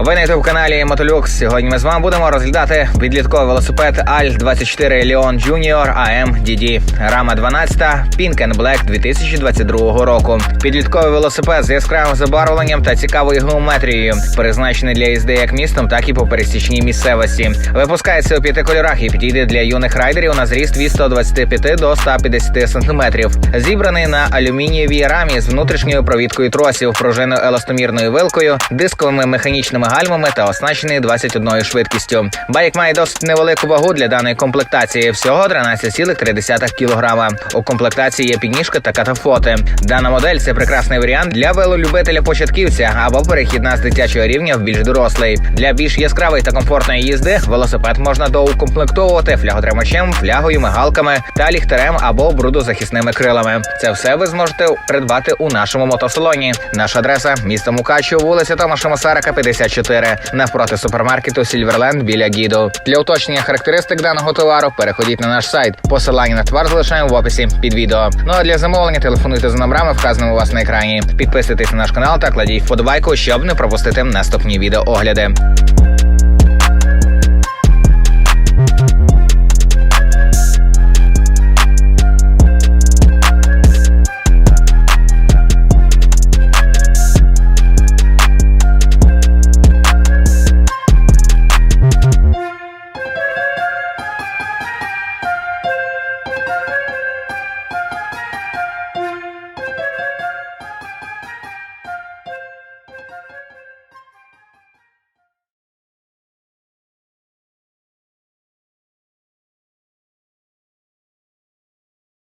Ви на youtube каналі Мотолюкс. Сьогодні ми з вами будемо розглядати підлітковий велосипед Аль 24 Leon Junior AM DD. Рама 12 Pink and Black 2022 року. Підлітковий велосипед з яскравим забарвленням та цікавою геометрією, призначений для їзди як містом, так і по пересічній місцевості. Випускається у п'яти кольорах і підійде для юних райдерів на зріст від 125 до 150 сантиметрів. Зібраний на алюмінієвій рамі з внутрішньою провідкою тросів, пружиною еластомірною вилкою, дисковими механічними гальмами та оснащений 21 швидкістю. Байк має досить невелику вагу для даної комплектації всього 13,3 кг. У комплектації є підніжка та катафоти. Дана модель це прекрасний варіант для велолюбителя початківця або перехідна з дитячого рівня в більш дорослий. Для більш яскравої та комфортної їзди велосипед можна доукомплектовувати фляготримачем, флягою, мигалками та ліхтарем або брудозахисними крилами. Це все ви зможете придбати у нашому мотосалоні. Наша адреса місто Мукачево, вулиця Томаша Масарика, 54, навпроти супермаркету Сільверленд біля Гіду. Для уточнення характеристик даного товару переходіть на наш сайт. Посилання на товар залишаємо в описі під відео. Ну а для замовлення телефонуйте за номерами, вказаними у вас на екрані. Підписуйтесь на наш канал та кладіть вподобайку, щоб не пропустити наступні відеоогляди.